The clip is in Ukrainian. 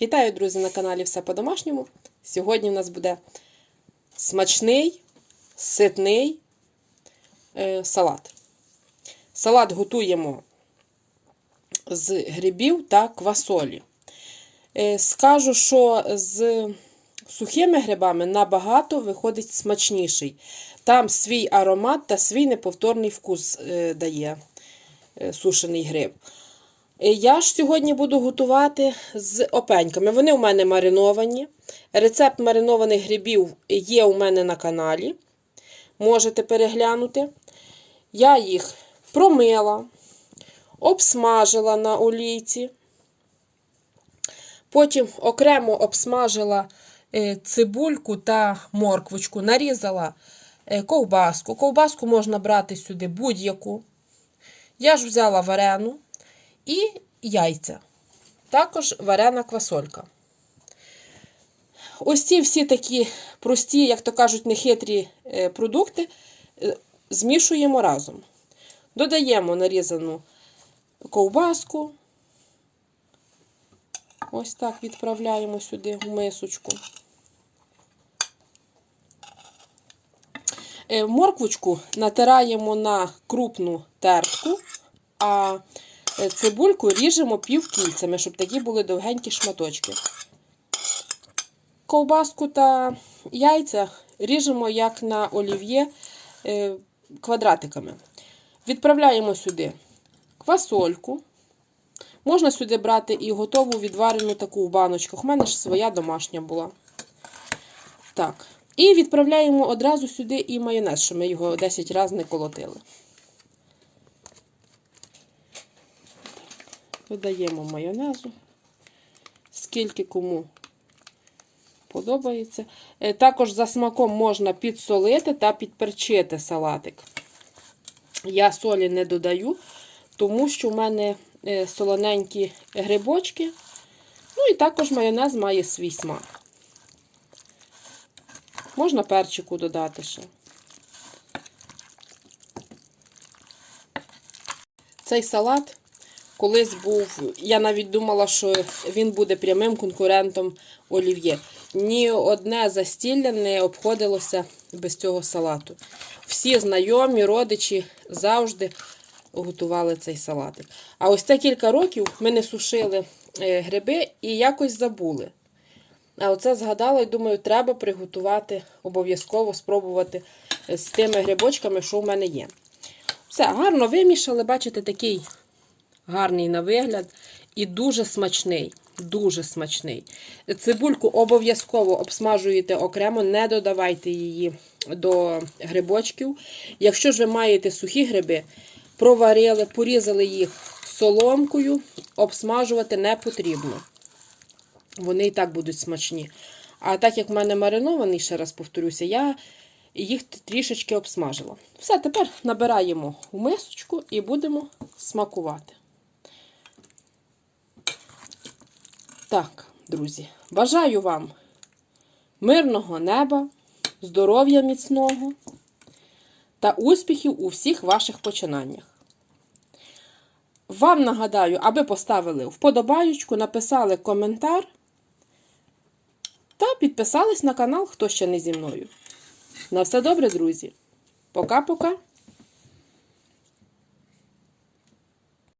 Вітаю, друзі, на каналі Все по-домашньому. Сьогодні в нас буде смачний, ситний е, салат. Салат готуємо з грибів та квасолі. Е, скажу, що з сухими грибами набагато виходить смачніший. Там свій аромат та свій неповторний вкус е, дає е, сушений гриб. Е, Я ж сьогодні буду готувати з опеньками. Вони у мене мариновані. Рецепт маринованих грибів є у мене на каналі. Можете переглянути. Я їх промила, обсмажила на олійці. Потім окремо обсмажила е, цибульку та морквочку, нарізала е, ковбаску. Ковбаску можна брати сюди будь-яку. Я ж взяла варену і яйця. Також варена квасолька. Ось ці всі такі прості, як то кажуть, нехитрі е, продукти е, змішуємо разом. Додаємо нарізану ковбаску. Ось так відправляємо сюди в мисочку. Е, Морквочку натираємо на крупну тертку, а цибульку ріжемо півкільцями, щоб такі були довгенькі шматочки. Ковбаску та яйця ріжемо, як на олів'є, е, квадратиками. Відправляємо сюди квасольку. Можна сюди брати і готову відварену таку в баночках. У мене ж своя домашня була. Так. І відправляємо одразу сюди і майонез, що ми його 10 разів не колотили. Додаємо майонезу, скільки кому подобається. Е, Також за смаком можна підсолити та підперчити салатик. Я солі не додаю, тому що в мене е, солоненькі грибочки. Ну і також майонез має свій смак. Можна перчику додати ще. Цей салат колись був, я навіть думала, що він буде прямим конкурентом олів'є. Ні одне застілля не обходилося без цього салату. Всі знайомі, родичі завжди готували цей салатик. А ось це кілька років ми не сушили е, гриби і якось забули. А оце згадала і думаю, треба приготувати, обов'язково спробувати з тими грибочками, що в мене є. Все, гарно вимішали, бачите, такий гарний на вигляд і дуже смачний. Дуже смачний. Цибульку обов'язково обсмажуєте окремо, не додавайте її до грибочків. Якщо ж ви маєте сухі гриби, проварили, порізали їх соломкою, обсмажувати не потрібно. Вони і так будуть смачні. А так як в мене маринований, ще раз повторюся, я їх трішечки обсмажила. Все, тепер набираємо у мисочку і будемо смакувати. Так, друзі, бажаю вам мирного неба, здоров'я міцного та успіхів у всіх ваших починаннях. Вам нагадаю, аби поставили вподобаючку, написали коментар та підписались на канал, хто ще не зі мною. На все добре, друзі. Пока-пока!